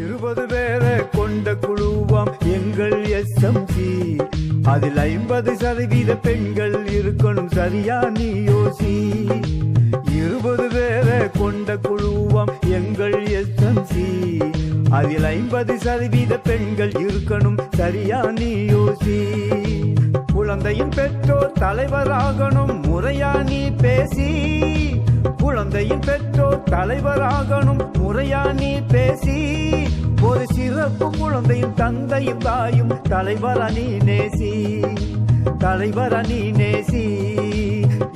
இருபது பேரை கொண்ட குழுவாம் எங்கள் எஸ்எம்சி அதில் ஐம்பது சதவீத பெண்கள் இருக்கணும் சரியா நீ யோசி? இருபது பேரை கொண்ட குழுவாம் எங்கள் எஸ்எம்சி அதில் ஐம்பது சதவீத பெண்கள் இருக்கணும் சரியா நீ யோசி? குழந்தையின் பெற்றோர் தலைவராகணும் முறையா நீ பேசி. குழந்தையின் பெற்றோர் தலைவராகணும். முறையா நீ பேசி. ஒரு சிறப்பு குழந்தையின் தந்தையும் தாயும் தலைவரா நீ நேசி. தலைவரா நீ நேசி.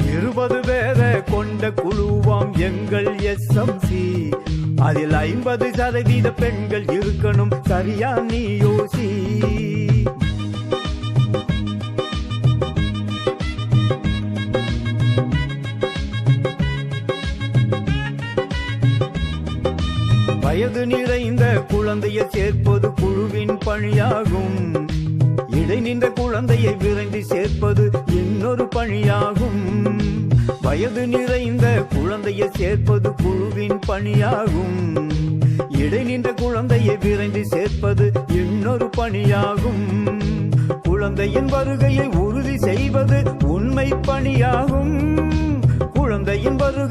இருபது பேரை கொண்ட குழுவாம் எங்கள் எஸ்எம்சி அதில் ஐம்பது சதவீத பெண்கள் இருக்கணும். சரியா நீ வயது நிறைந்த குழந்தையை சேர்ப்பது குழுவின் பணியாகும். இடை நின்ற குழந்தையை விரைந்து சேர்ப்பது இன்னொரு பணியாகும். வயது நிறைந்த குழந்தையை சேர்ப்பது குழுவின் பணியாகும். இடை நின்ற குழந்தையை விரைந்து சேர்ப்பது இன்னொரு பணியாகும். குழந்தையின் வருகையை உறுதி செய்வது உண்மை பணியாகும். குழந்தையின் வரு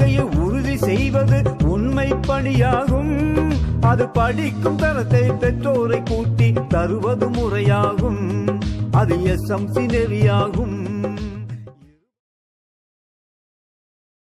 உண்மை பணியாகும். அது படிக்கும் தரத்தை பெற்றோரை கூட்டி தருவது முறையாகும். அது எஸ்எம்சி நெறியாகும்.